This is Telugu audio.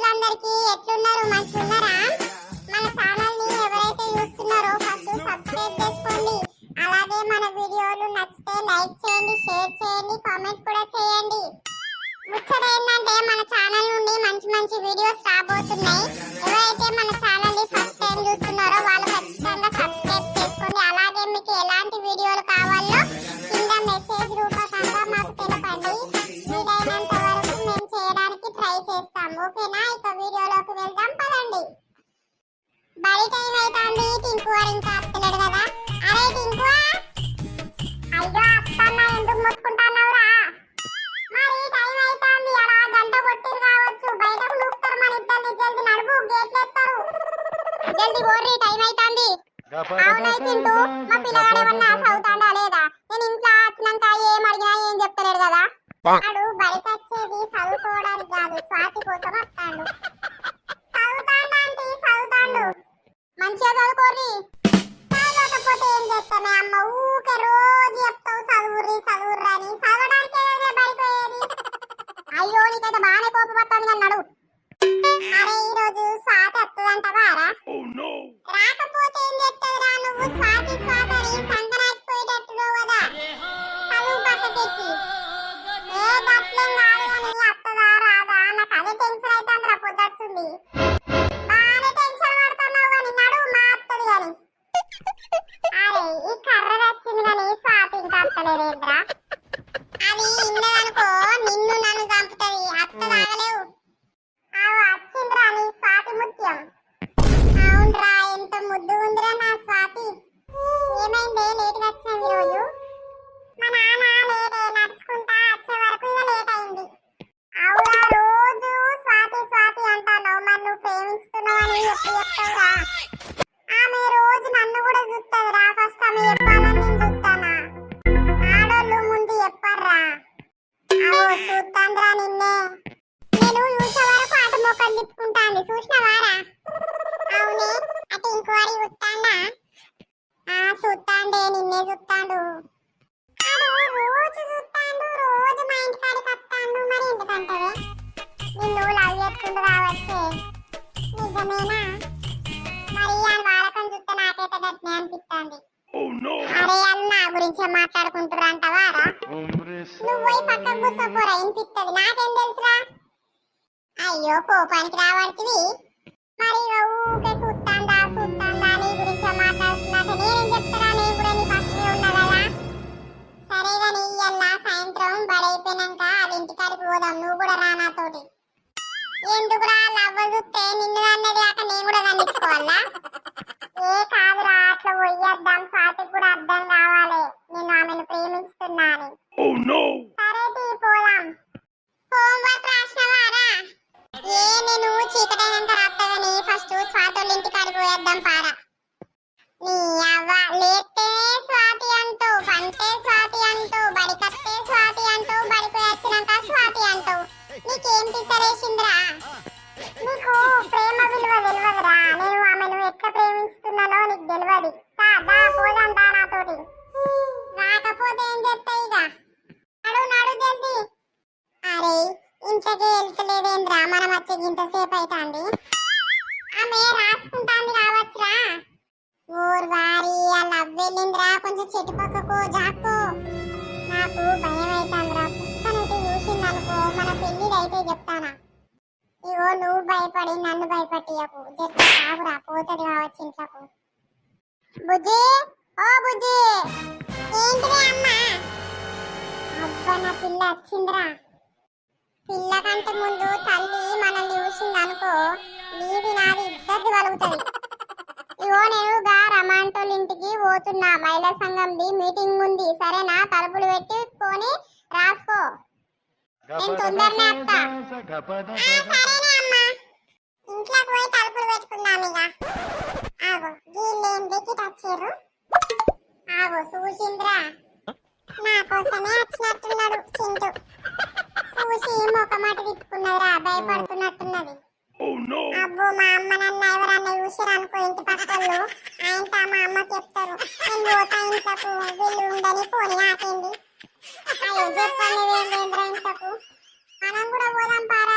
దోస్తులందరికీ ఎట్లున్నారు? మంచిగున్నారా? మన ఛానల్ని ఎవరైతే చూస్తున్నారో ఫస్ట్ సబ్స్క్రైబ్ చేసుకోండి. అలాగే మన వీడియోలు నచ్చితే లైక్ చేయండి షేర్ చేయండి కామెంట్ కూడా చేయండి. ముచ్చట ఏంటంటే మన ఛానల్ నుండి మంచి మంచి వీడియోస్ రాబోతున్నాయి. ఎవరైతే మన చేస్తాం ఓకేనా? ఇక వీడియోలోకి వెళ్దాం పదండి. బడి టైం అవుతుంది టింకు వాడు ఇంకా వస్తలేడు కదా? అరే టింకు! అయ్యో అత్తన్న ఎందుకు మొత్తుకుంటున్నావురా మరి టైం అవుతుంది అలా గంట కొట్టిరు కావచ్చు. బయటకు నూపుతారు మన ఇద్దరిని జల్ది నడుపు గేట్లు ఎత్తారు జల్ది ఓర్రి టైం అవుతుంది అవునా చింటూ మా పిల్లగాడు ఏమన్నా చదువుతాడా లేదా? నేను ఇంట్లో వచ్చినాక ఏం అడిగినా ఏం చెప్తలేడు కదా? వాడు బయట స్వాతి కోసం వస్తాడు. చదువుతాడా అంటే చదువుతాడు. మంచిగా చదువుకోర్రి. చదవకపోతే ఏం చేస్తామే అమ్మ? ఊకే రోజు చెప్తావు చదువుర్రి చదువుర్రి అని. చదవడానికే కదా బడికి పోయేది అయ్యో నీకైతే బాగానే కోపం వస్తుంది అన్నాడు అరే ఈ రోజు స్వాతి వస్తుందంటవారా రాకపోతే ఏం చేస్తావురా నువ్వు? పొద్దుస్తుంది బాగానే టెన్షన్ పడుతున్నావు కానీ నడువు కానీ. అరే ఈ కర్ర వచ్చింది కానీ స్వాతి ఇంకా అత్తలేదేంద్రా నిన్నే. నేను చూసే వరకు అటు మొక్కలు తిప్పుకుంటాంది. చూసినవారా? అవునే. అటు ఇంకోటి చూస్తాండా ఆ చూస్తాండే నిన్నే చూస్తాండు నిన్ను లవ్ చేసుకుంటూ రావచ్చే. నిజమేనా? మరి అని చూస్తే నాకైతే గట్టినే అనిపిస్తుంది అరే అని నా గురించే మాట్లాడుకుంటారు అంటవారా నువ్వు పోయి పక్కకు కూర్చోపోరా వినిపిస్తుంది నాకేం తెలుసురా అయ్యో కోపానికి రావడుతుంది మరి ఊకే చూస్తాందా చూస్తాందా నీ గురించి మాట్లాడుతున్నా నేనేం చెప్తారా నేను కూడా నీ పక్కనే ఉన్నా కదా. సరే కానీ ఇయ్యల్లా సాయంత్రం బడైపోయినాక వాళ్ళ ఇంటికాడికి పోదాం. నువ్వు కూడా రా నాతోటి. ఎందుకురా లవ్వ చూస్తే నిన్ను అన్నది కాక నేను కూడా కనిపించుకోవాలా ఏ కాదురా అట్లా పోయి పోయేద్దాం స్వాతికి కూడా అర్థం కావాలి. నేను ఆమెను ప్రేమిస్తున్నా oh, ఏ నేను చీకటైనంత రాత్తదని ఫస్ట్ స్వాతోళ్ళ ఇంటి కాడికి పోయేద్దాం పారా. నీ ఇంట్లోకి వెళ్తలేదేంద్రా మనం వచ్చి ఇంతసేపు అవుతుంది ఆమె రాసుకుంటాంది కావచ్చురా. ఓర్ వారి ఆ లవ్ వెళ్ళిందిరా కొంచెం చెట్టు పక్కకు జాక్కో. నాకు భయం అవుతాందిరా పుస్తకనైతే చూసింది అనుకో మన పెళ్ళిళ్ళు అయితే చెప్తానా. ఇగో నువ్వు భయపడి నన్ను భయపట్టియకు. జస్ట్ కావురా పోతుంది కావచ్చు ఇంట్లోకు. బుజ్జి ఓ బుజ్జి. ఏంటిది అమ్మ? అబ్బా నా పిల్ల వచ్చిందిరా. పిల్లకంటే ముందు తల్లి మనల్ని చూసింది అనుకో నీది నాది ఇద్దరిది కలుగుతుంది ఇగో నేను గా రమాంటోల్ ఇంటికి పోతున్నా. మహిళా సంఘంది మీటింగ్ ఉంది. సరేనా? తలుపులు పెట్టి పోని రాసుకో. నేను తొందరనే వస్తా సరేనే అమ్మా. ఇంట్లోకి పోయి తలుపులు పెట్టుకుందాం ఇక ఆగో వీళ్ళు ఏం దిక్కిట్ వచ్చారు ఆగో చూసింద్రా నా కోసమే వచ్చినట్టున్నాడు చింటూ. చూసి ఒక మాట తిప్పుకున్నదిరా భయపడుతున్నట్టున్నది. అబ్బో మా అమ్మ నన్ను ఎవరన్నా చూసిరా అనుకో ఇంటి పక్కలు ఆయనతో మా అమ్మ చెప్తారు నేను పోతా ఇంట్లోకు వీళ్ళు ఉండని పోని నాకేంది అయ్యో చెప్పండి ఏంటేంద్రా ఇంట్లోకు? మనం కూడా పోదాం పార.